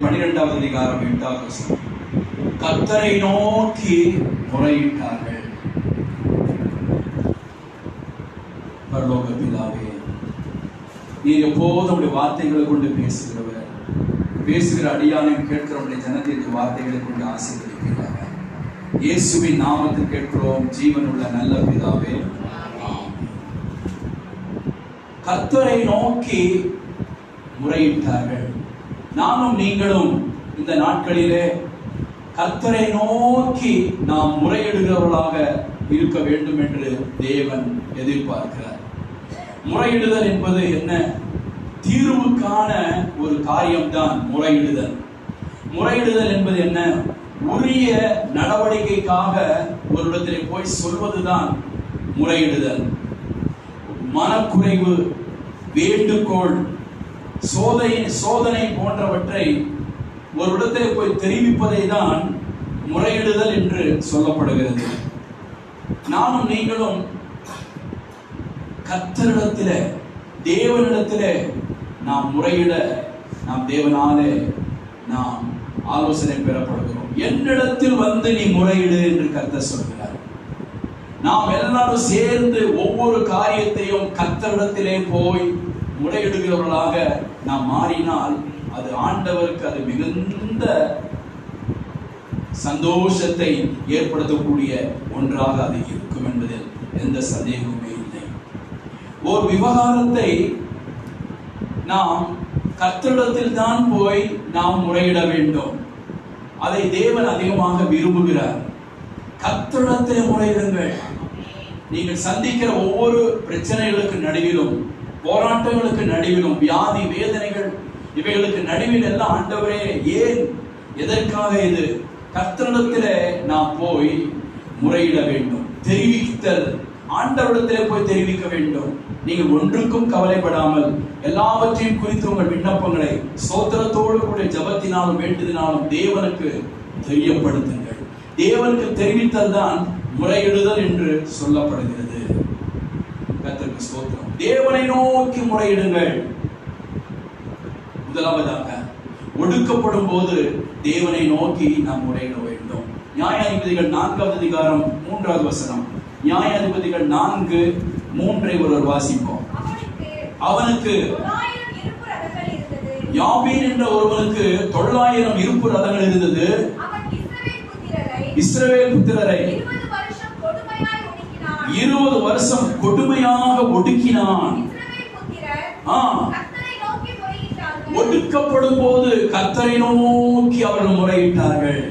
பன்னிரெண்டாவது அதிகாரம் எட்டாவது வசனம். கர்த்தரை நோக்கி முறையிட்டார்கள். பரலோக பிதாவே நீர் எப்போதும் உடைய வார்த்தைகளை கொண்டு பேசுகிறவர். பேசுகிற அடியானையும் கேட்கிறவனுடைய ஜனத்தின் வார்த்தைகளை கொண்டு ஆசீர்வதிக்கிறார் இயேசுவின் நாமத்தில் கேட்கிறோம் ஜீவனுள்ள நல்ல பிதாவே. கத்தரை நோக்கி முறையிட்டார்கள். நானும் நீங்களும் இந்த நாட்களிலே கர்த்தரை நோக்கி நாம் முறையிடுகிறவர்களாக இருக்க வேண்டும் என்று தேவன் எதிர்பார்க்கிறார். முறையிடுதல் என்பது என்ன? தீர்வுக்கான ஒரு காரியம்தான் முறையிடுதல். முறையிடுதல் என்பது என்ன? உரிய நடவடிக்கைக்காக ஒரு இடத்திலே போய் சொல்வதுதான் முறையிடுதல். மனக்குறைவு வேண்டுகோள் சோதனை சோதனை போன்றவற்றை ஒரு இடத்திலே போய் தெரிவிப்பதை தான் முறையிடுதல் என்று சொல்லப்படுகிறது. நானும் நீங்களும் கத்தரிடத்திலே தேவனிடத்திலே நாம் முறையிட நாம் தேவனாலே நாம் ஆலோசனை பெறப்படுகிறோம். என்னிடத்தில் வந்து நீ முறையிடு என்று கத்த சொல்கிறார். நாம் எல்லாரும் சேர்ந்து ஒவ்வொரு காரியத்தையும் கத்தரிடத்திலே போய் முறையிடுகிறவர்களாக நாம் மாறினால் அது ஆண்டவருக்கு அது மிகுந்த சந்தோஷத்தை ஏற்படுத்தக்கூடிய ஒன்றாக அது இருக்கும் என்பதில் எந்த சந்தேகமுமே இல்லை. ஓர் விவகாரத்தை நாம் கர்த்தரிடத்தில் தான் போய் நாம் முறையிட வேண்டும். அதை தேவன் அதிகமாக விரும்புகிறார். கர்த்தரிடத்தில் முறையிடுங்கள். நீங்கள் சந்திக்கிற ஒவ்வொரு பிரச்சனைகளுக்கு நடுவிலும் போராட்டங்களுக்கு நடுவிலும் வியாதி வேதனைகள் இவைகளுக்கு நடுவில் எல்லாம் ஆண்டவரே ஏன்? எதற்காக இது? கர்த்தனிடத்தில் நாம் போய் முறையிட வேண்டும். தெரிவித்தல். ஆண்டவரிடத்திலே போய் தெரிவிக்க வேண்டும். நீங்கள் ஒன்றுக்கும் கவலைப்படாமல் எல்லாவற்றையும் குறித்து உங்கள் விண்ணப்பங்களை சோத்திரத்தோடு கூட ஜபத்தினாலும் வேண்டுதினாலும் தேவனுக்கு தெரியப்படுத்துங்கள். தேவனுக்கு தெரிவித்தல் தான் முறையிடுதல் என்று சொல்லப்படுகிறது. கர்த்தருக்கு சோத்திரம் தேவனை நோக்கி முறையிடுங்கள். முதலாவதாக ஒடுக்கப்படும் போது தேவனை நோக்கி நாம் முறையிட வேண்டும். நியாயாதிபதிகள் நான்காவது அதிகாரம் மூன்றாவது வசனம். நியாயாதிபதிகள் நான்கு மூன்றை ஒருவர் வாசிப்போம். அவனுக்கு. யாபீன் என்ற ஒருவனுக்கு தொள்ளாயிரம் இருப்பு ரதங்கள் இருந்தது. இஸ்ரவேல் புத்திரரை இஸ்ரவேல் புத்திரரை இருபது வருஷம் கொடுமையாய் ஒடுக்கினான். இருபது வருஷம் கொடுமையாக ஒடுக்கினான். ஒடுக்கப்படும் போது கர்த்தரை நோக்கி அவர்கள் முறையிட்டார்கள்.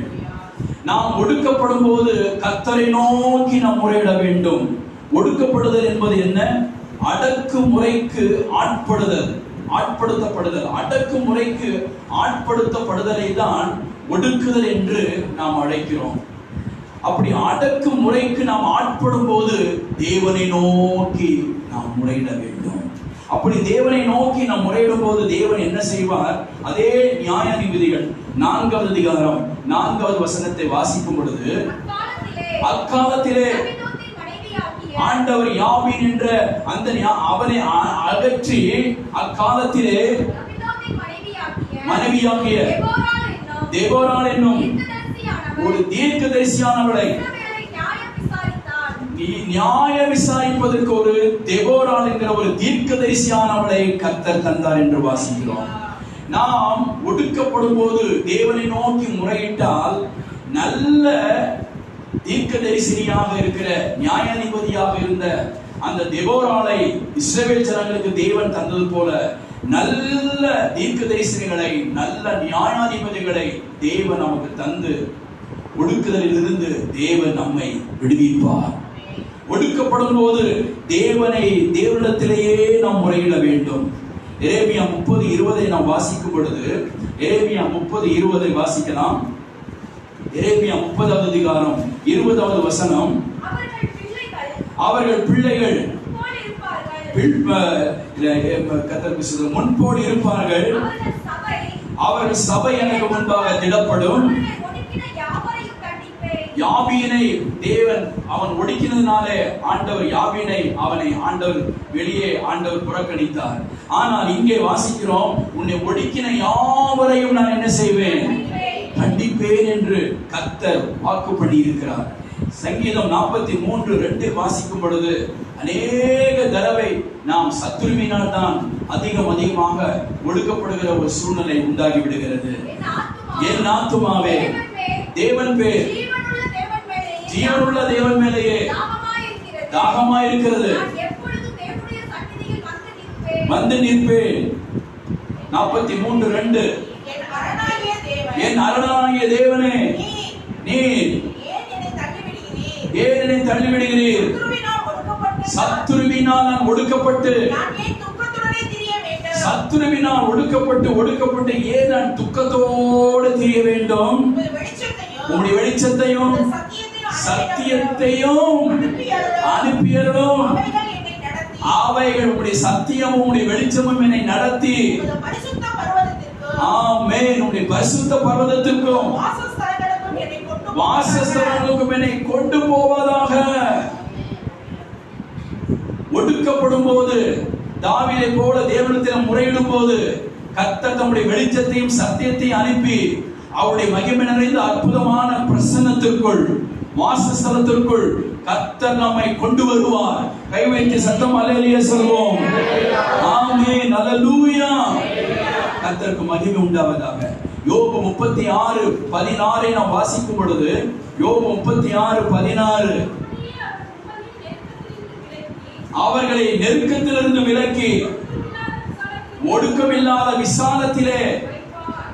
நாம் ஒடுக்கப்படும் போது கர்த்தரை நோக்கி நாம் முறையிட வேண்டும். ஒடுக்கப்படுதல் என்பது என்ன? அடக்கு முறைக்கு ஆட்படுதல் ஆட்படுத்தப்படுதல். அடக்கு முறைக்கு ஆட்படுத்தப்படுதலை தான் ஒடுக்குதல் என்று நாம் அழைக்கிறோம். அப்படி அடக்கு முறைக்கு நாம் ஆட்படும் போது தேவனை நோக்கி நாம் முறையிட வேண்டும். அப்படி தேவனை நோக்கி நாம் முறையிடும் போது தேவன் என்ன செய்வார்? அதே நியாயாதிபதிகள் நான்காவது அதிகாரம் நான்காவது வசனத்தை வாசிக்கும் பொழுது அக்காலத்திலே ஆண்டவர் யாவின் என்ற அந்த அவனை அகற்றி அக்காலத்திலே மனைவியாகிய தேவோரால் என்னும் ஒரு தீர்க்கதரிசியானவளை. தரிசியானவளை நியாயம் நீ நியாய விசாரிப்பதற்கு ஒரு தெபோரால் என்கிற ஒரு தீர்க்கதரிசியானவளை கர்த்தர் தந்தார் என்று வாசிக்கிறோம். நாம் ஒடுக்கப்படும் போது தேவனை நோக்கி முறையிட்டால் நல்ல தீர்க்கதரிசினியாக இருக்கிற நியாயாதிபதியாக இருந்த அந்த தெபோராலை இஸ்ரேல் ஜனங்களுக்கு தேவன் தந்தது போல நல்ல தீர்க்கதரிசினிகளை நல்ல நியாயாதிபதிகளை தேவன் நமக்கு தந்து ஒடுக்குதலில் இருந்து தேவன் நம்மை விடுவிப்பார். ஒடுக்கப்படும் போது தேவனை தேவனிடத்திலேயே நாம் முறையிட வேண்டும். எரேமியா முப்பது இருபதை நாம் வாசிக்கும் பொழுது எரேமியா முப்பது இருபதை வாசிக்கலாம். எரேமியா முப்பதாவது அதிகாரம் இருபதாவது வசனம். அவர்கள் பிள்ளைகள் முன்போடு இருப்பார்கள் அவர்கள் சபை எனக்கு முன்பாக திடப்படும் அவர்களை ஒடுக்கின யாவரையும் தண்டிப்பேன். யாபீனை தேவன் அவன் ஒடுக்கினதுனாலே ஆண்டவர் யாபீனை அவனை ஆண்டவர் வெளியே ஆண்டவர் புறக்கணித்தார். ஆனால் இங்கே வாசிக்கிறோம் உன்னை ஒடுக்கின யாவரையும் நான் என்ன செய்வேன்? கண்டிப்பேன் என்று கர்த்தர் வாக்கு பண்ணி இருக்கிறார் சங்கீதம் நாற்பத்தி மூன்று ரெண்டு வாசிக்கும் பொழுது அநேக தடவை நாம் சத்துருவினால் தான் அதிகம் அதிகமாக ஒடுக்கப்படுகிற ஒரு சூழ்நிலை உண்டாகி விடுகிறது. என் ஆத்துமாவே தேவன் பேர் ஜீவனுள்ள தேவன் மேலேயே தேவனுடைய சந்நிதியில் வந்து நிற்பேன். நாற்பத்தி மூன்று ரெண்டு. என் அரணாகிய தேவன், நீர். ஏன் என்னை தள்ளிவிடுகிறீர்? சத்துருவினால் நான் ஒடுக்கப்பட்டு? சத்துருவினால் ஒடுக்கப்பட்டு ஒடுக்கப்பட்டு ஏன் நான் துக்கத்தோடு திரிய வேண்டும்? உமது வெளிச்சத்தையும், சத்தியத்தையும் சத்தியத்தையும் அவைகள் உடைய சத்தியமும் உடைய வெளிச்சமும் என்னை நடத்தி. ஆமே உடைய பரிசுத்த பர்வதத்திற்கும் வாசஸ்தலங்களுக்கும் என்னை கொண்டு போவதாக. ஒடுக்கப்படும் போது தாவிலை போல தேவனத்தில் முறையிடும் போது கர்த்தர் தம்முடைய வெளிச்சத்தையும் சத்தியத்தையும் அனுப்பி அவருடைய மகிமை நிறைந்த அற்புதமான பிரசன்னத்திற்குள் வாசஸ்தலத்திற்குள் கர்த்தர் நம்மை கொண்டு வருவார் கை வைத்து சத்தம் அலையிலேயே சொல்வோம் ஆமே நலலூயா கத்தருக்கு மகிமை உண்டாவதாக. யோபு முப்பத்தி ஆறு பதினாறை நாம் வாசிக்கும் பொழுது யோபு முப்பத்தி ஆறு பதினாறு. அவர்களை நெருக்கத்திலிருந்து விலக்கி ஒடுக்கமில்லாத விசாலத்திலே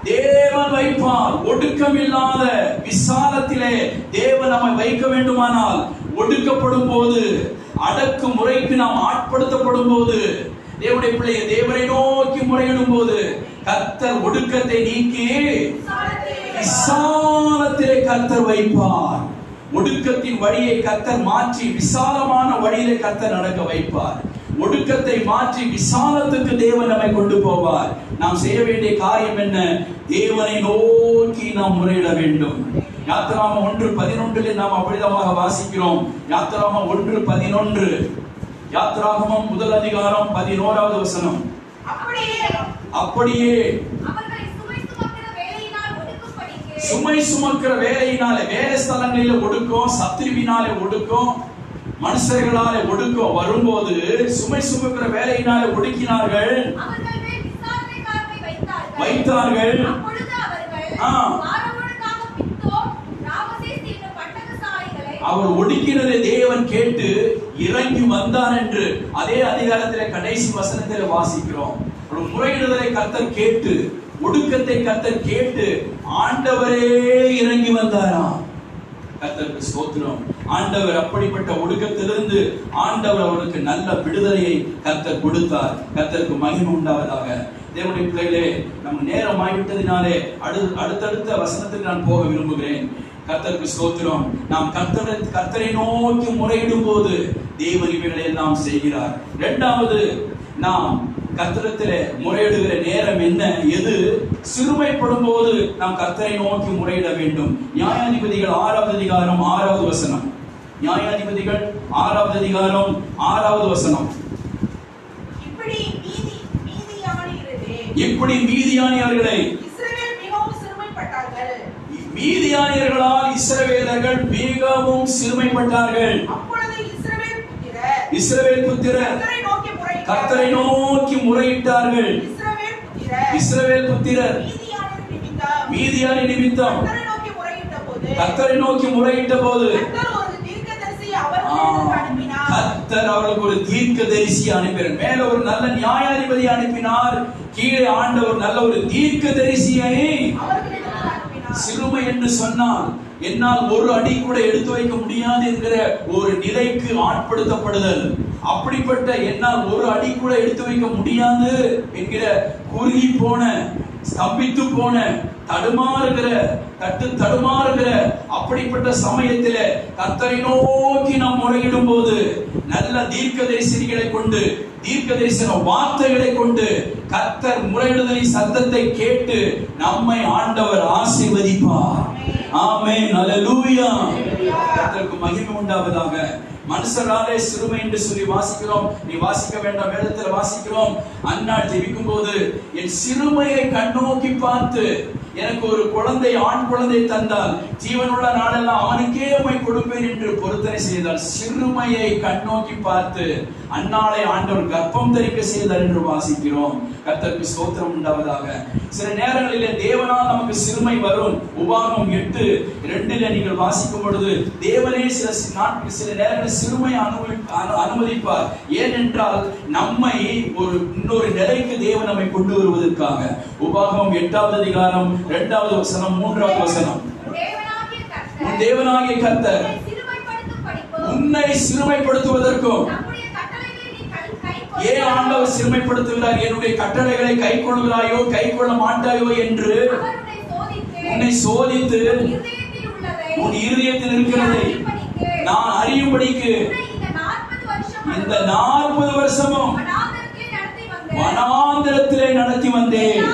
தேவன் வைப்பார். ஒடுக்கமில்லாத விசாலத்திலே தேவன் நம்மை வைக்க வேண்டுமானால் ஒடுக்கப்படும் போது அடக்கு முறைக்கு நாம் ஆட்படுத்தப்படும் போது தேவனுடைய பிள்ளையை தேவனை நோக்கி முறையிடும் போது கர்த்தர் ஒடுக்கத்தை நீக்கி விசாலத்திலே கர்த்தர் வைப்பார். ஒடுக்கத்தின் வழியை கர்த்தர் மாற்றி விசாலமான வழியிலே கர்த்தர் நடக்க வைப்பார். ஒடுக்கத்தை மாற்றி விசாலத்துக்கு தேவன் நம்மை கொண்டு போவார். நாம் செய்ய வேண்டிய காரியம் என்ன? தேவனை நோக்கி நாம் முறையிட வேண்டும். யாத்திராம ஒன்று பதினொன்றில் நாம் அப்படிதமாக வாசிக்கிறோம். யாத்திராம ஒன்று பதினொன்று. யாத்திராகமம் முதல் அதிகாரம் பதினோராவது வசனம். அப்படியே. சுமை சுமக்கிற வேலையினாலே வேலை ஸ்தலங்களில ஒடுக்கம் சத்திரிவினாலே ஒடுக்கம். மனுஷர்களாலே ஒடுக்கம் வரும்போது சுமை சுமக்கிற வேலையினாலே ஒடுக்கினார்கள். வைத்தார்கள். அவர் ஒடுக்கினதை தேவன் கேட்டு இறங்கி வந்தார் என்று அதே அதிகாரத்திலே கடைசி வசனத்திலே வாசிக்கிறோம். ஒரு முறையிடுதலை கர்த்தர் கேட்டு ஒடுக்கத்தை கர்த்தர் கேட்டு ஆண்டவரே இறங்கி வந்தாராம். கர்த்தருக்கு ஸ்தோத்திரம். ஆண்டவர் அப்படிப்பட்ட ஒடுக்கத்திலிருந்து ஆண்டவர் அவருக்கு நல்ல விடுதலையை கத்தர் கொடுத்தார். கத்தருக்கு மகிமை உண்டாவதாக. தேவனுடைய பிள்ளைகளே நம் நேரம் ஆகிவிட்டதினாலே அடு அடுத்தடுத்த வசனத்துக்கு நான் போக விரும்புகிறேன். கத்தருக்கு ஸ்தோத்திரம். நாம் கர்த்தரை கர்த்தரை நோக்கி முறையிடும் போது தேவன் இவைகளை எல்லாம் செய்கிறார். இரண்டாவது நாம் கர்த்தரத்திலே முறையிடுகிற நேரம் என்ன? எது? சிறுமைப்படும் போது நாம் கர்த்தரை நோக்கி முறையிட வேண்டும். நியாயாதிபதிகள் ஆறாவது அதிகாரம் ஆறாவது வசனம். நியாயாதிபதிகள் ஆறாவது அதிகாரம் ஆறாவது வசனம். இப்படி இப்படி மீதியானியர்களை மீதியானியர்களால் இஸ்ரவேலர்கள் மிகவும் சிறுமைப்பட்டார்கள். இஸ்ரவேல் புத்திரர். கர்த்தரை நோக்கி முறையிட்டார்கள். இஸ்ரவேல் புத்திரர். மீதியானி நிமித்தம். கர்த்தரை நோக்கி முறையிட்ட போது கர்த்தர் அவர்களுக்கு ஒரு தீர்க்க தரிசி அனுப்பினார். மேல ஒரு நல்ல நியாயாதிபதி அனுப்பினார். கீழே ஆண்டவர் நல்ல ஒரு தீர்க்க தரிசியை சிறுமை என்று சொன்னால் என்னால் ஒரு அடி கூட எடுத்து வைக்க முடியாது என்கிற ஒரு நிலைக்கு ஆட்படுத்தப்படுதல். அப்படிப்பட்ட என்னால் ஒரு அடி கூட எடுத்து வைக்க முடியாது என்கிற குறுகி போன ஸ்தம்பித்து போன தடுமாறுகிற தட்டு தடுமாறுகிற அப்படிப்பட்ட சமயத்தில கர்த்தரை நோக்கி நாம் முறையிடும் போது நல்ல தீர்க்க தரிசனிகளை கொண்டு தீர்க்க தரிசன வார்த்தைகளை கொண்டு கர்த்தர் முறையிடுதலின் சத்தத்தை கேட்டு நம்மை ஆண்டவர் ஆசீர்வதிப்பார். நல்ல அல்லேலூயா கர்த்தருக்கு மகிமை உண்டாவதாக. மனுஷராலே சிறுமை என்று சொல்லி வாசிக்கிறோம். நீ வாசிக்க வேண்டாம் வேதத்தில் வாசிக்கிறோம். அந்நாள் ஜெபிக்கும் போது என் சிறுமையை கண்ணோக்கி பார்த்து எனக்கு ஒரு குழந்தை ஆண் குழந்தை தந்தால் ஜீவனுள்ள நாளெல்லாம் அவனுக்கே உண்மை கொடுப்பேன் என்று பொருத்தனை செய்தால் சிறுமையை கண்ணோக்கி பார்த்து அந்நாளை ஆண்டவர் கர்ப்பம் தரிக்க செய்தார் என்று வாசிக்கிறோம். கர்த்தருக்கு ஸ்தோத்திரம் உண்டாவதாக. சில நேரங்களிலே தேவனால் நமக்கு சிறுமை வரும். உபாகம் எட்டு இரண்டில நீங்கள் வாசிக்கும் பொழுது தேவனே சில நாட்கள் சில நேரங்களில் சிறுமை அனுமதி அனு- அனுமதிப்பார். ஏனென்றால் நம்மை ஒரு இன்னொரு நிலைக்கு தேவன் நம்மை கொண்டு வருவதற்காக. உபாகம் எட்டாவது அதிகாரம் இரண்டாவது வசனம் மூன்றாவது வசனம். உன் தேவனாகிய கர்த்தர் உன்னை சிறுமைப்படுத்துவதற்கும் ஏன் ஆண்டவர் சிறுமைப்படுத்துகிறார்? என்னுடைய கட்டளைகளை கை கொள்கிறாயோ கை கொள்ள மாட்டாயோ என்று உன்னை சோதித்து உன் இருதயத்தில் இருக்கிறதை நான் அறியும்படிக்கு உன்னை இந்த 40 வருஷம் இந்த நாற்பது வருஷமும் வனாந்தரத்திலே நடத்தி வந்தேன்.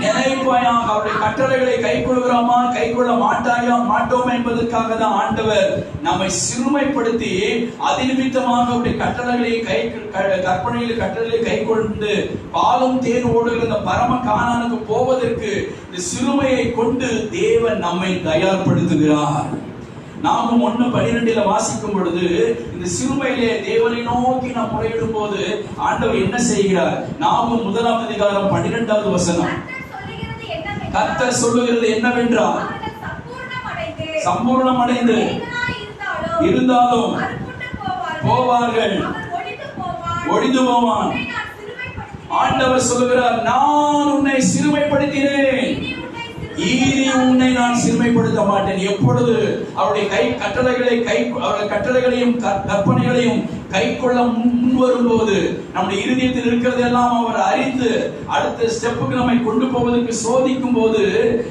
வனாந்திரத்திலே நினைப்பாயாக. அவருடைய கட்டளைகளை கை கொள்கிறோமா? கை கொள்ள மாட்டாயா? மாட்டோம் என்பதற்காக தான் ஆண்டவர் நம்மை சிறுமைப்படுத்தி அதிநிமித்தமாக அவருடைய கட்டளைகளை கை க- கட்டளைகளை கை கொண்டு பாலும் தேன் ஓடுகிற இந்த பரம காணானுக்கு போவதற்கு இந்த சிறுமையை கொண்டு தேவன் நம்மை தயார்படுத்துகிறார். நாமும் ஒண்ணு பனிரெண்டுல வாசிக்கும் பொழுது இந்த சிறுமையிலே தேவனை நோக்கி நாம் முறையிடும் போது ஆண்டவர் என்ன செய்கிறார்? நாமும் முதலாம் அதிகாரம் பன்னிரெண்டாவது வசனம். கர்த்தர் சொல்லுகிறது என்னவென்றால், சம்பூர்ணம் அடைந்து இருந்தாலும், போவார்கள். ஒழிந்து போவான். ஆண்டவர் சொல்லுகிறார் நான் உன்னை சிறுமைப்படுத்தினேன் இனி உன்னை நான் சிறுமைப்படுத்த மாட்டேன் எப்பொழுது அவருடைய கை கட்டளைகளை கை அவருடைய கட்டளைகளையும் கற்பனைகளையும் கை கொள்ள முன் வரும்போது நம்முடைய இருதயத்தில் இருக்கிறதெல்லாம் அவர் அறிந்து அடுத்த ஸ்டெப்புக்கு நம்மை கொண்டு போவதற்கு சோதிக்கும் போது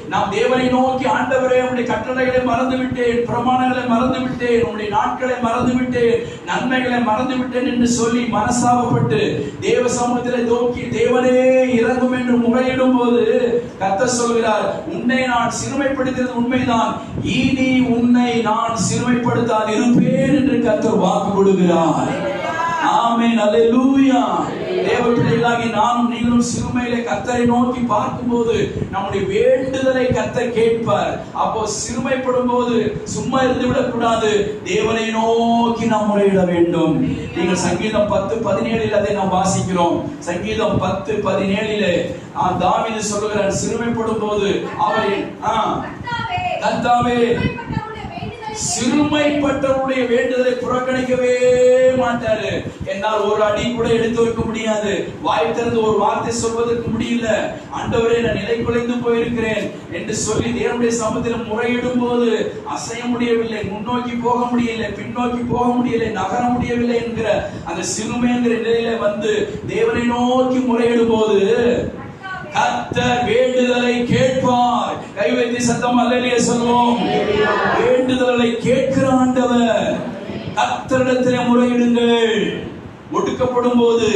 நாம் தேவனை நோக்கி ஆண்டவரே உடைய கட்டளைகளை மறந்து விட்டேன் பிரமாணங்களை மறந்து விட்டேன் உடைய நாட்களை மறந்து விட்டேன் நன்மைகளை மறந்து விட்டேன் என்று சொல்லி மனசாபப்பட்டு தேவ சமூகத்தில் நோக்கி தேவனே இறங்கும் என்று முறையிடும் போது கத்த சொல்கிறார் உன்னை நான் சிறுமைப்படுத்தியது உண்மைதான். இனி உன்னை நான் சிறுமைப்படுத்தாது இருப்பேன் என்று கத்தர் வாக்கு கொடுக்கிறார். ஆமென். நல்ல லூயா பிள்ளைகளாகி நானும் நீங்களும் சிறுமையிலே கத்தரை நோக்கி பார்க்கும்போது நம்முடைய வேண்டுதலை கத்த கேட்பார். அப்போ சிறுமைப்படும் போது சும்மா இருந்து விடக்கூடாது. தேவனை நோக்கி நாம் முறையிட வேண்டும். நீங்கள் சங்கீதம் பத்து பதினேழில் அதை நாம் வாசிக்கிறோம். சங்கீதம் பத்து பதினேழிலே தாவிது சொல்லுகிறார் சிறுமைப்படும் போது அவரை ஆஹ் கர்த்தாவே, சிறுமைப்பட்டவருடைய வேண்டுதலை புறக்கணிக்கவே மாட்டாரு. என்னால் ஒரு அடி கூட எடுத்து வைக்க முடியாது. வாய் திறந்து ஒரு வார்த்தை சொல்வதற்கு முடியல. அண்டவரே நான் நிலை குலைந்து போயிருக்கிறேன் என்று சொல்லி தேவனுடைய சமூகத்தில் முறையிடும் போது அசைய முடியவில்லை முன்னோக்கி போக முடியல பின்னோக்கி போக முடியலை நகர முடியவில்லை என்கிற அந்த சிறுமைங்கிற நிலையில வந்து தேவனை நோக்கி முறையிடும் போது கர்த்தர் வேண்டுதலை கேட்பார். கை வைத்து சத்தம் அல்லையே சொல்வோம் வேண்டுதலை கேட்கிற ஆண்டவர். கர்த்தரிடத்திலே முறையிடுங்கள். ஒடுக்கப்படும் போது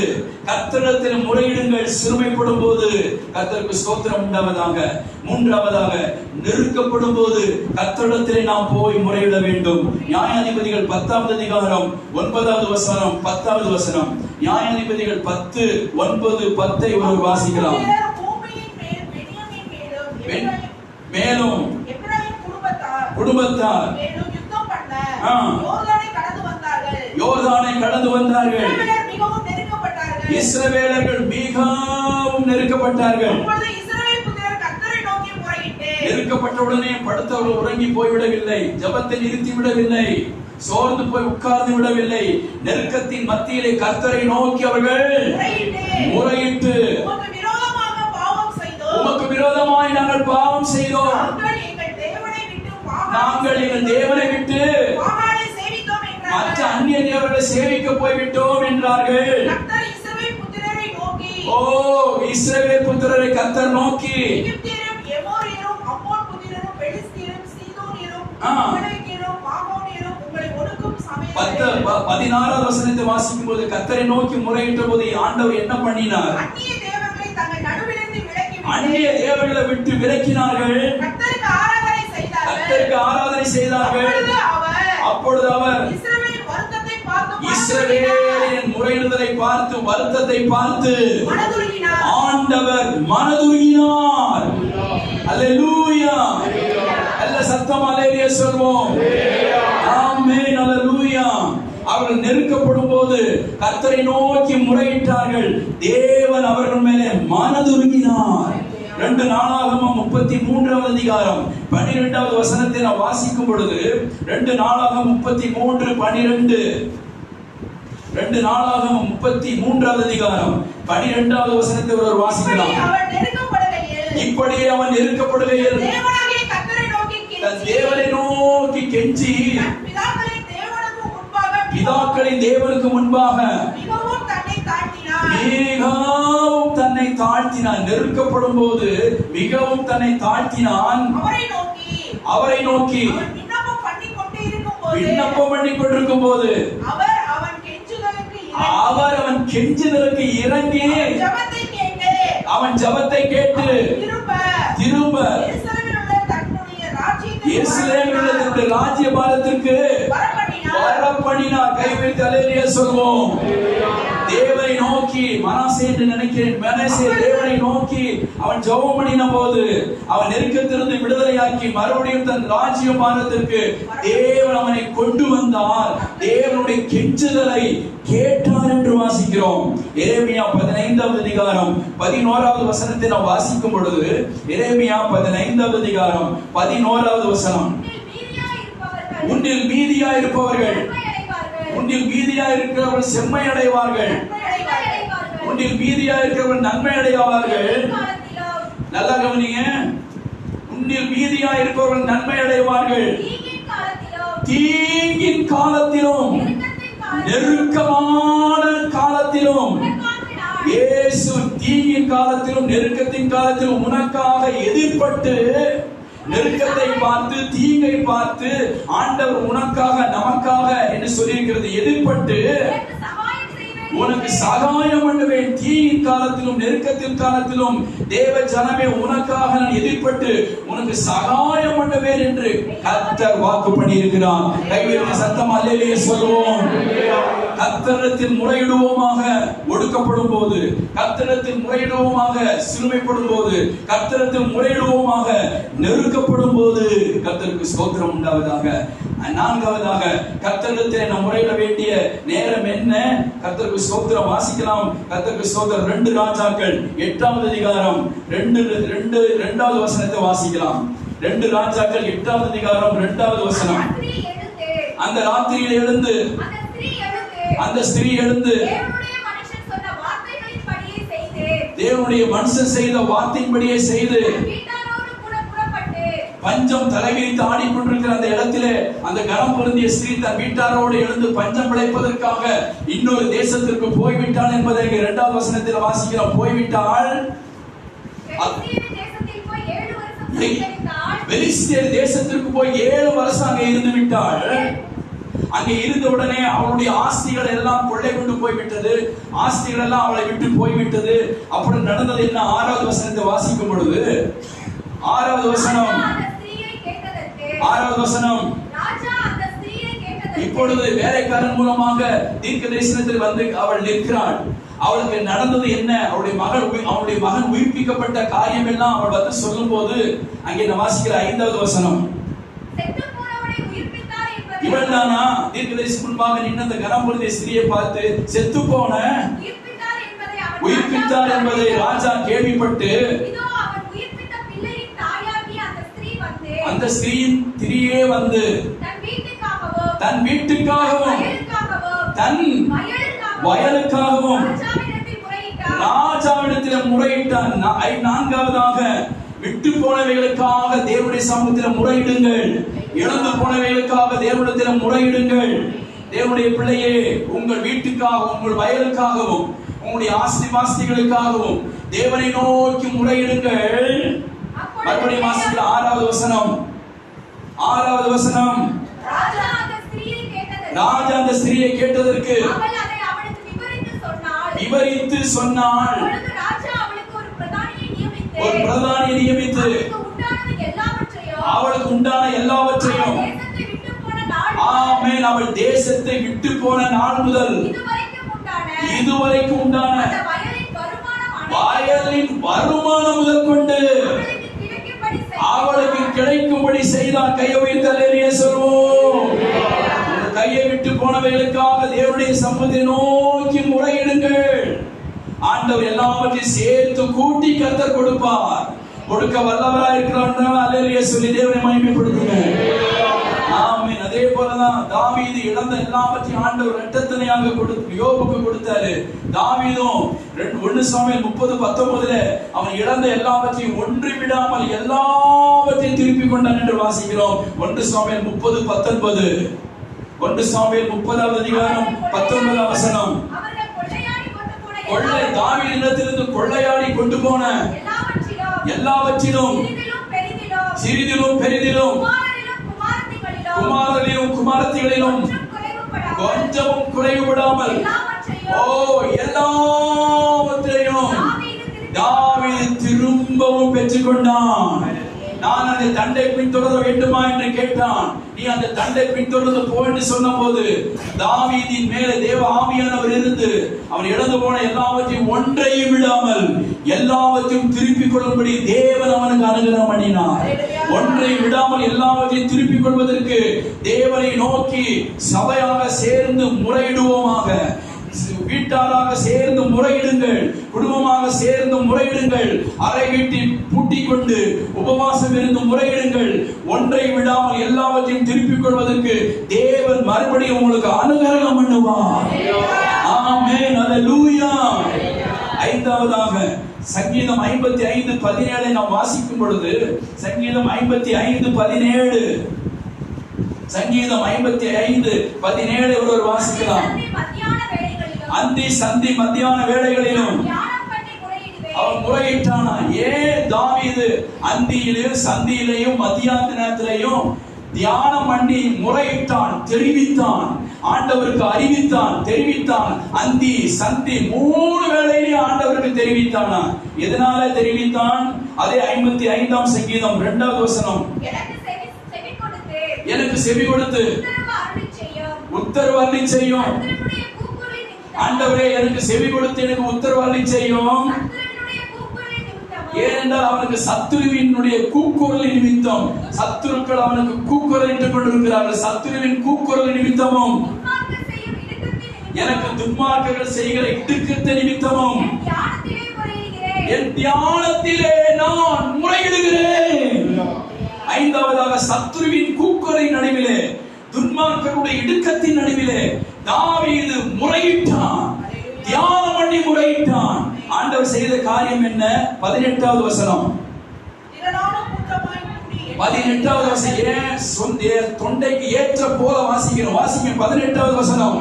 கத்தரிடத்தில் முறையிடுங்கள். சிறுமைப்படும் போது கத்தருக்கு ஸ்தோத்திரம் உண்டாவதாக மூன்றாவதாக நெருக்கப்படும் போது கத்தரிடத்திலே நாம் போய் முறையிட வேண்டும். நியாயாதிபதிகள் பத்தாவது அதிகாரம் ஒன்பதாவது வசனம் பத்தாவது வசனம். நியாயாதிபதிகள் பத்து ஒன்பது பத்தை ஒரு வாசிக்கலாம் புத்திரர் பூமியின் மேல் பென்யமீன் மேலும் குடும்பத்தார். யோர்தானை கடந்து வந்தார்கள். இஸ்ரவேலர்கள் மிகவும் நெருக்கப்பட்டார்கள். நெருக்கப்பட்டவுடனே படுத்தவர்கள் உறங்கி போய்விடவில்லை. ஜபத்தை நிறுத்தி விடவில்லை. சோர்ந்து போய் உட்கார்ந்து விடவில்லை. நெருக்கத்தின் மத்தியிலே கர்த்தரை நோக்கி அவர்கள் முறையிட்டு பாவம் செய்தோம். நாங்கள் எங்கள் தேவனை விட்டு மற்ற அந்நிய தேவர்களை சேவிக்க போய்விட்டோம் என்றார்கள். ஓ இஸ்ரவேல் புத்திரரை கர்த்தர் நோக்கி. பதினாறாவது வசனத்தை வாசிக்கும் போது கர்த்தரை நோக்கி முறையிட்ட போது ஆண்டவர் என்ன பண்ணினார்? அந்நிய தேவர்களை தங்கள் நடுவிலிருந்து விலக்கி அந்நிய தேவர்களை விட்டு விலக்கினார்கள். கர்த்தருக்கு ஆராதனை செய்தார்கள். கர்த்தருக்கு ஆராதனை பிரார்த்தனை செய்தார்கள். அப்பொழுது அவர் அப்பொழுது அவர் இஸ்ரவேல் வருத்தத்தை பார்த்து இஸ்ரவேலின் முறையிடுதலை பார்த்து வருத்தத்தை பார்த்து ஆண்டவர் மனதுருகினார் அல்லேலூயா அல்ல சத்தம் அல்லேலூயா சொல்வோம். அவர்கள் நெருக்கப்படும் போது கர்த்தரை நோக்கி முறையிட்டார்கள். தேவன் அவர்கள் மேலே மனதுருகினார். ரெண்டு நாளாகமம் முப்பத்தி மூன்றாவது அதிகாரம் பனிரெண்டாவது வசனத்தை நாம் வாசிக்கும் பொழுது ரெண்டு நாளாகம் முப்பத்தி மூன்று பனிரெண்டு. ரெண்டு நாளாகமம் முப்பத்தி மூன்றாவது அதிகாரம் பனிரெண்டாவது வசனத்தை ஒருவர் வாசிக்கலாம். இப்படியே அவன் நெருக்கப்படுகையில் தேவனை நோக்கி கெஞ்சி. முன்பாக பிதாக்களின் தேவனுக்கு முன்பாக மிகவும் தன்னை தாழ்த்தினான். நெருக்கப்படும் போது மிகவும் தன்னை தாழ்த்தினான். அவரை நோக்கி. விண்ணப்பம் பண்ணி கொண்டிருக்கும் போது அவர் அவன் கெஞ்சுதலுக்கு இறங்கி அவன் ஜெபத்தை கேட்டு திரும்ப திரும்ப எருசலேமில் உள்ள தன்னுடைய ராஜ்யத்தை எருசலேமில் உள்ள தன்னுடைய ராஜ்யபாரத்திற்கு வரப்பண்ணினார் வரப்பண்ணினார் கைவிட்டு அலையிலேயே சொல்வோம் தேவனை நோக்கி மனசே என்று நினைக்கிறேன். மனசே தேவனை நோக்கி அவன் ஜெபம் பண்ணின போது அவன் நெருக்கத்திலிருந்து விடுதலையாக்கி மறுபடியும் தன் ராஜ்ய பாரத்திற்கு தேவன் அவனை கொண்டு வந்தார். தேவனுடைய கெஞ்சுதலை கேட்டார் என்று வாசிக்கிறோம். எரேமியா பதினைந்தாவது அதிகாரம் பதினோராவது வசனத்தை நாம் வாசிக்கும் பொழுது எரேமியா பதினைந்தாவது அதிகாரம் பதினோராவது வசனம். உன்னில் மீதியா இருப்பவர்கள். உன்னில் மீதியா இருக்கிறவர்கள் செம்மை அடைவார்கள். உன்னில் மீதியா இருக்கிறவர்கள் நன்மை அடைவார்கள் நல்லா கவனிங்க. உன்னில் மீதியா இருப்பவர்கள் நன்மை அடைவார்கள் தீங்கின் காலத்திலும் நெருக்கமான காலத்திலும் இயேசு தீங்கின் காலத்திலும் நெருக்கத்தின் காலத்திலும் உனக்காக எதிர்ப்பட்டு நெருக்கத்தை பார்த்து தீங்கை பார்த்து ஆண்டவர் உனக்காக நமக்காக என்று சொல்லியிருக்கிறது. எதிர்பட்டு உனக்கு சகாயம் உனக்கு சகாயம் பண்ணுவேன். தீயின் காலத்திலும் நெருக்கத்தின் காலத்திலும் தேவ ஜனமே உனக்காக நான் எதிர்பட்டு உனக்கு சகாயம் பண்ணுவேன் என்று கத்தர் வாக்கு பண்ணியிருக்கிறார். கைவிட்டு சத்தம் அல்லையே சொல்லுவோம். கர்த்தரிடத்தில் முறையிடுவோமாக ஒடுக்கப்படும் போது கர்த்தரிடத்தில் முறையிடுவோமாக சிறுமைப்படும் போது கர்த்தரிடத்தில் முறையிடுவோமாக நெருக்கப்படும் போது கர்த்தருக்கு ஸ்தோத்திரம் உண்டாவதாக. நான்காவதாக கர்த்தரிடத்தில் நாம் முறையிட வேண்டிய நேரம் என்ன? கர்த்தருக்கு ஸ்தோத்திரம் வாசிக்கலாம். கர்த்தருக்கு ஸ்தோத்திரம் ரெண்டு ராஜாக்கள் எட்டாவது அதிகாரம் ரெண்டு ரெண்டு ரெண்டாவது வசனத்தை வாசிக்கலாம். ரெண்டு ராஜாக்கள் எட்டாவது அதிகாரம் ரெண்டாவது வசனம். அந்த ராத்திரியில் எழுந்து அந்த ஸ்திரீ எழுந்து தேவனுடைய மனுஷன் செய்து வார்த்தையின்படியே செய்து பஞ்சம் தலைவிரித்து ஆடிக்கொண்டிருக்கிற அந்த இடத்திலே அந்த கனம் பொருந்திய ஸ்திரீ தன் வீட்டாரோடு எழுந்து பஞ்சம் பிழைப்பதற்காக இன்னொரு தேசத்திற்கு போய்விட்டாள் என்பதை இரண்டாவது வசனத்தில் வாசிக்கிறோம். போய்விட்டாள். பெலிஸ்தேர் தேசத்திற்கு போய் ஏழு வருஷம் அங்கே இருந்து விட்டாள் அங்கே இருந்த உடனே அவளுடைய ஆஸ்திகள் எல்லாம் கொள்ளை கொண்டு போய்விட்டது. ஆஸ்திகள் எல்லாம் அவளை விட்டு போய்விட்டது. அப்படி நடந்தது என்ன? ஆறாவது வசனத்தை வாசிக்கும் பொழுது ஆறாவது வசனம். ஆறாவது வசனம். இப்பொழுது வேலைக்காரன் மூலமாக தீர்க்க தரிசனத்தில் வந்து அவள் நிற்கிறாள். அவளுக்கு நடந்தது என்ன? அவளுடைய மகள் அவளுடைய மகன் உயிர்ப்பிக்கப்பட்ட காரியம் எல்லாம் அவள் வந்து சொல்லும் போது அங்கே வாசிக்கிற? ஐந்தாவது வசனம். இவள் தானா தீர்க்க தரிசி முன்பாக நின்று அந்த கனம்புரதிய ஸ்திரியை பார்த்து செத்து போன? உயிர்ப்பித்தார் என்பதை ராஜா கேள்விப்பட்டு அந்த ஸ்திரீயின் திரியே வந்து தன் வீட்டுக்காகவும் தன் வயலுக்காகவும் ராஜாவிடத்தில் முறையிட்டான். நான்காவதாக விட்டு போனவைகளுக்காக தேவனுடைய சமூகத்தில் முறையிடுங்கள். இழந்து போனவைகளுக்காக தேவனிடத்தில் முறையிடுங்கள். தேவனுடைய பிள்ளையே உங்கள் வீட்டுக்காகவும் உங்கள் வயலுக்காகவும் உங்களுடைய ஆஸ்தி பாஸ்திகளுக்காகவும் தேவனை நோக்கி முறையிடுங்கள். மறுபடியும் வாசிக்கிற ஆறாவது வசனம். ஆறாவது வசனம். ராஜா அந்த ஸ்திரீயை கேட்டதற்கு விவரித்து சொன்னாள் விவரித்து சொன்னாள் அப்பொழுது ராஜா அவளுக்கு ஒரு பிரதானியை நியமித்து ஒரு பிரதானியை நியமித்து அவளுக்கு உண்டான எல்லாவற்றையும். ஆமென். அவள் தேசத்தை விட்டு போன நாள் முதல். இதுவரைக்கும் உண்டான. வயலின் வருமானம் முதல் கொண்டு. அவளுக்கு கிடைக்கும்படி செய்தார். கையை உயர்த்தலே சொல்வோம். கையை விட்டு போனவைகளுக்காக தேவனுடைய சமூகத்தை நோக்கி முறையிடுங்கள். ஆண்டவர் எல்லாவற்றையும் சேர்த்து கூட்டி கத்தர் கொடுப்பார். கொடுக்க வல்லவரா இருக்கிறான் அலையிலேயே சொல்லி தேவனை மகிமைப்படுத்துங்க. ஆமென். அதே போலதான் தாவீது இழந்த எல்லாவற்றையும் ஆண்டவர் இரட்டத்தனையாக கொடுத்து யோபுக்கு கொடுத்தாரு. தாவீதும் ஒன்னு சமையல் சாமியல் முப்பது பத்தொன்பதுல அவன் இழந்த எல்லாவற்றையும் ஒன்று விடாமல் எல்லாவற்றையும் திருப்பி கொண்டான் என்று வாசிக்கிறோம். ஒன்று சாமியல் முப்பது பத்தொன்பது. ஒன்று சாமியல் முப்பதாவது அதிகாரம் பத்தொன்பது அவசனம் அவர்கள் கொள்ளையாடி கொண்டு போன கொள்ளை எல்லா- தாவீதிடத்திலிருந்து கொள்ளையாடி கொண்டு போன எல்லாவற்றிலும் சிறிதிலும் பெரிதிலும் குமாரரிலும் குமாரத்திகளிலும் கொஞ்சமும் குறைவுபடாமல் ஓ எல்லாவற்றையும் தாவீது திரும்பவும் பெற்றுக்கொண்டான். நான் அந்த தண்டை பின்தொடர வேண்டுமா என்று கேட்டான். நீ அந்த தண்டை பின்தொடர்ந்து போ என்று சொன்னபோது தாவீதின் மேலே தேவ ஆவியானவர் இருந்து அவன் இழந்து போன எல்லாவற்றையும் ஒன்றையும் விடாமல் எல்லாவற்றையும் திருப்பிக் கொள்ளும்படி தேவன் அவனுக்கு அனுகிரகம் பண்ணினார். ஒன்றை விடாமல் எல்லாவற்றையும் திருப்பிக் கொள்வதற்கு தேவனை நோக்கி சபையாக சேர்ந்து முறையிடுவோமாக. வீட்டாராக சேர்ந்து முறையிடுங்கள் குடும்பமாக சேர்ந்து முறையிடுங்கள் அறை வீட்டில் பூட்டிக் கொண்டு உபவாசம் இருந்து முறையிடுங்கள் ஒன்றை விடாமல் எல்லாவற்றையும் திருப்பிக் கொள்வதற்கு தேவன் மறுபடியும் உங்களுக்கு அனுகிரகம் பண்ணுவார். ஆமென். அல்லேலூயா ஐந்தாவதாக சங்கீதம் ஐம்பத்தி ஐந்து பதினேழை நாம் வாசிக்கும் பொழுது சங்கீதம் ஐம்பத்தி ஐந்து பதினேழு. சங்கீதம் ஐம்பத்தி ஐந்து பதினேழு ஒருவர் வாசிக்கலாம். அந்தி சந்தி மத்தியான முறையிடுவேன் அவன் முறையிட்டானா? ஏன் தாவீது அந்தியிலும் சந்தியிலையும் மத்தியான நேரத்திலையும் தியானம் பண்ணி முறையிட்டான் தெரிவித்தான். ஆண்டவருக்கு அறிவித்தான் தெரிவித்தான். அந்தி சந்தி மூணு வேளையிலையும் ஆண்டவருக்கு தெரிவித்தானா? எதனால தெரிவித்தான்? அதே ஐம்பத்தி ஐந்தாம் சங்கீதம் இரண்டாவது வசனம். எனக்கு செவி கொடுத்து உத்தரவு அருளி செய்யும். ஆண்டவரே எனக்கு செவி கொடுத்து எனக்கு உத்தரவு அருளி செய்யும் ஏனென்றால் அவனுக்கு சத்துருவினுடைய கூக்குரல் நிமித்தம். சத்துருக்கள் அவனுக்கு கூக்குரல் இட்டுக் கொண்டிருக்கிறார்கள். சத்துருவின் கூக்குரல் நிமித்தமும். எனக்கு துன்மார்க்கர்கள் செய்கிற இடுக்கத்தை நிமித்தமும். என் தியானத்திலே முறையிடுகிறேன். என் தியானத்திலே நான் முறையிடுகிறேன். ஐந்தாவதாக சத்துருவின் கூக்குரலின் நடுவிலே துன்மார்க்கருடைய இடுக்கத்தின் நடுவிலே தாவீது முறையிட்டான். தியானம் பண்ணி முறையிட்டான். ஆண்டவர் செய்த காரியம் என்ன? பதினெட்டாவது வசனம். பதினெட்டாவது வசனம். ஏன்? சொந்த தொண்டைக்கு ஏற்ற போல வாசிக்கணும். வாசிக்கணும் பதினெட்டாவது வசனம்.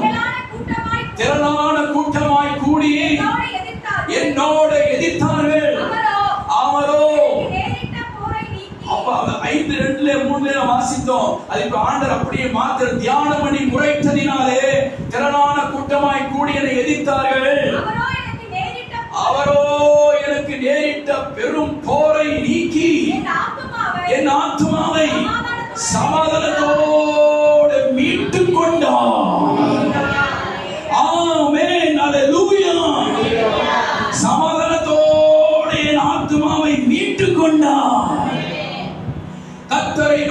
திரளான கூட்டமாய் கூடி என்னோடு எதிர்த்தார்கள். என்னோடு எதிர்த்தார்கள் அவரோ அவரோ எனக்கு நேரிட்ட போரை நீக்கி அப்ப அந்த ஐந்து ரெண்டுல மூணுல நாம் வாசித்தோம். அது இப்ப ஆண்டர் அப்படியே மாத்திர தியானம் பண்ணி முறைத்ததினாலே திரளான கூட்டமாய் கூடி என்னை எதிர்த்தார்கள் அவரோ எனக்கு நேரிட்ட பெரும் போரை நீக்கி என் ஆத்மாவை சமாதானத்தோடு மீட்டுக் கொண்டார். ஆமென். அல்லேலூயா சமாதானத்தோடு என் ஆத்மாவை மீட்டுக் கொண்டார் கத்தரை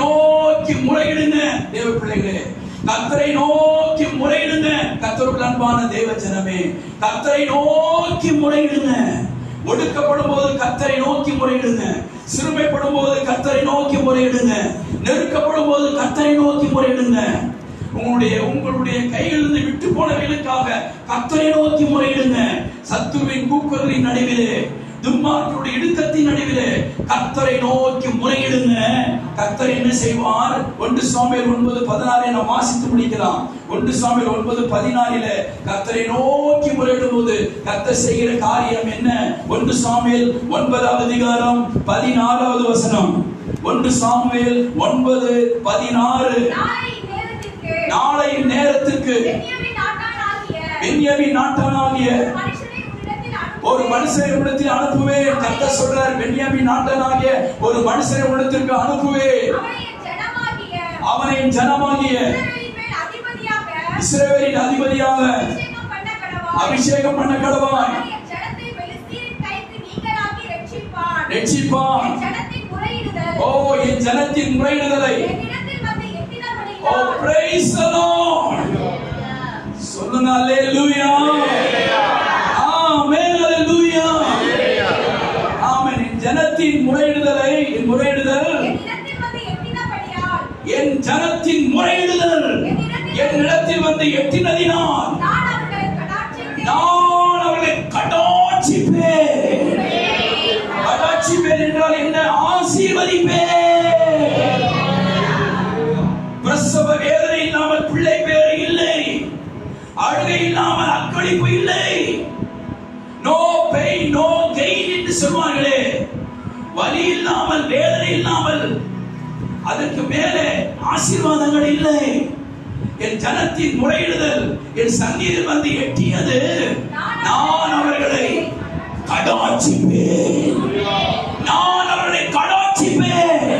நோக்கி முறையிடுங்க தேவ பிள்ளைகளே கத்தரை நோக்கி முறையிடுங்க கத்தருக்கு அன்பான தேவ ஜனமே கத்தரை நோக்கி முறையிடுங்க. ஒடுக்கப்படும் போது கத்தரை நோக்கி முறையிடுங்க. சிறுமைப்படும் போது கத்தரை நோக்கி முறையிடுங்க. நெருக்கப்படும் போது கத்தரை நோக்கி முறையிடுங்க. உங்களுடைய உங்களுடைய கையிலிருந்து விட்டு போனவர்களுக்காக கத்தரை நோக்கி முறையிடுங்க. சத்துவின் கூக்குரலின் நடுவிலே துன்மார்க்கருடைய இடுக்கத்தின் நடுவிலே கர்த்தரை நோக்கி முறையிடுங்க. கர்த்தர் என்ன செய்வார்? ஒன்று சாமியல் ஒன்பது பதினாறை நாம் வாசித்து முடிக்கலாம். ஒன்று சாமியல் ஒன்பது பதினாறிலே கர்த்தரை நோக்கி முறையிடும் போது கர்த்தர் செய்கிற காரியம் என்ன? ஒன்று சாமியல் ஒன்பதாவது அதிகாரம் பதினாறாவது வசனம். ஒன்று சாமுவேல் ஒன்பது பதினாறு. நாளை நேரத்துக்கு பென்யமின் நாட்டானாகிய ஒரு மனுஷனை ஒரு மனுஷனை உலகத்தில் அனுப்புவேன் கத்த சொல்றார் பென்யாமின் நாட்டனாகிய ஒரு மனுஷனை உலகத்திற்கு அனுப்புவே. அவனை ஜனமாகிய அவனை அதிபதியாக அபிஷேகம் பண்ண கடவாய். ரட்சிப்பான். ஓ என் ஜனத்தின் முறையிடுதலை. ஓ எட்டினபடியினால் சொல்லுங்க அல்லேலூயா ஆமென் அல்லேலூயா ஆமென் என் ஜனத்தின் முறையிடுதலை என் முறையிடுதல் என்னிடத்தில் வந்து எட்டினபடியால் என் ஜனத்தின் முறையிடுதல். என்னிடத்தில் வந்து எட்டினதினால் நான் அவர்களை கடாட்சிப்பேன். கடாட்சிப்பேன். என்றால் என்ன ஆசீர்வதிப்பேன். பிரசவ வேதனை இல்லாமல் பிள்ளை பேர் இல்லை. அழுகை இல்லாமல் அக்களிப்பு இல்லை. நோ பெயின் நோ கெயின் என்று சொல்வார்களே. வலி இல்லாமல் வேதனை இல்லாமல் அதற்கு மேலே ஆசீர்வாதங்கள் இல்லை. என் ஜனத்தின் முறையிடுதல் என் சந்நிதியில் வந்து எட்டியது. நான் அவர்களை கடாட்சிப்பேன். நான் அவர்களை கடாட்சிப்பேன்.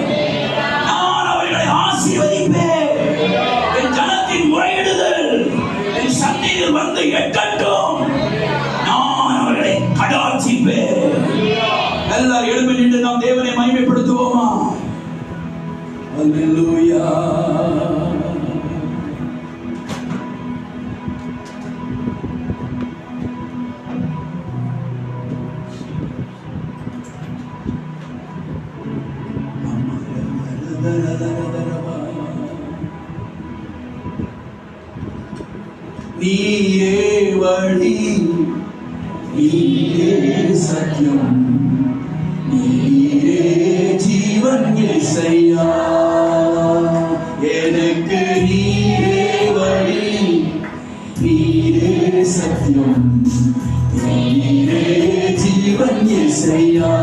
வழி நீரே சத்தியம் நீரே ஜீவன் இசையா எனக்கு நீரே வழி நீரே சத்தியம் நீரே ஜீவன் இசையா